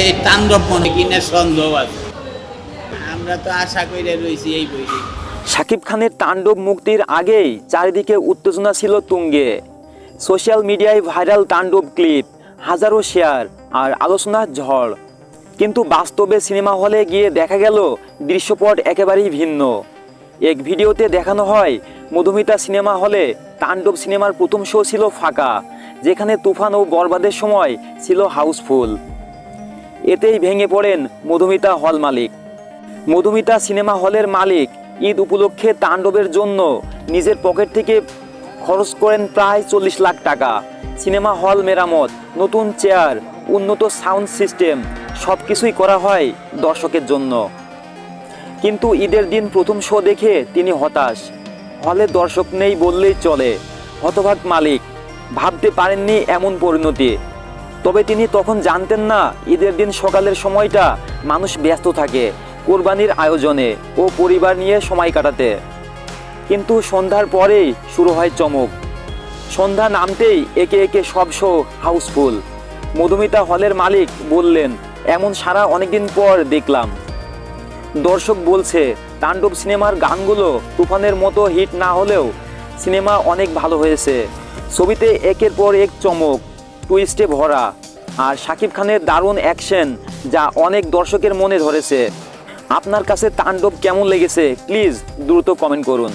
এই মনে সন্দেহ আছে? আমরা তো আশা করে রয়েছি এই শাকিব খানের তাণ্ডব মুক্তির আগেই চারিদিকে উত্তেজনা ছিল তুঙ্গে। সোশ্যাল মিডিয়ায় ভাইরাল তাণ্ডব ক্লিপ, হাজারো শেয়ার আর আলোচনার ঝড়। কিন্তু বাস্তবে সিনেমা হলে গিয়ে দেখা গেল দৃশ্যপট একেবারেই ভিন্ন। এক ভিডিওতে দেখানো হয়, মধুমিতা সিনেমা হলে তাণ্ডব সিনেমার প্রথম শো ছিল ফাঁকা, যেখানে তুফান ও বরবাদের সময় ছিল হাউসফুল। এতেই ভেঙে পড়েন মধুমিতা হল মালিক। মধুমিতা সিনেমা হলের মালিক ঈদ উপলক্ষে তাণ্ডবের জন্য নিজের পকেট থেকে খরচ করেন প্রায় চল্লিশ লাখ টাকা। সিনেমা হল মেরামত, নতুন চেয়ার, উন্নত সাউন্ড সিস্টেম সব কিছুই করা হয় দর্শকের জন্য। কিন্তু ঈদের দিন প্রথম শো দেখে তিনি হতাশ। হলে দর্শক নেই বললেই চলে। হতভাগ মালিক, ভাবতে পারেননি এমন পরিণতি। তবে তিনি তখন জানতেন না, ঈদের দিন সকালের সময়টা মানুষ ব্যস্ত থাকে কোরবানির আয়োজনে ও পরিবার নিয়ে সময় কাটাতে। কিন্তু সন্ধ্যার পরেই শুরু হয় চমক। সন্ধ্যা নামতেই একে একে সব শো হাউসফুল। মধুমিতা হলের মালিক বললেন, এমন সারা অনেকদিন পর দেখলাম। দর্শক বলছে, তাণ্ডব সিনেমার গানগুলো তুফানের মতো হিট না হলেও সিনেমা অনেক ভালো হয়েছে। ছবিতে একের পর এক চমক। টুইস্টে ভরা। আর শাকিব খানের দারুণ অ্যাকশন যা অনেক দর্শকের মনে ধরেছে। আপনার কাছে তাণ্ডব কেমন লেগেছে? প্লিজ দ্রুত কমেন্ট করুন।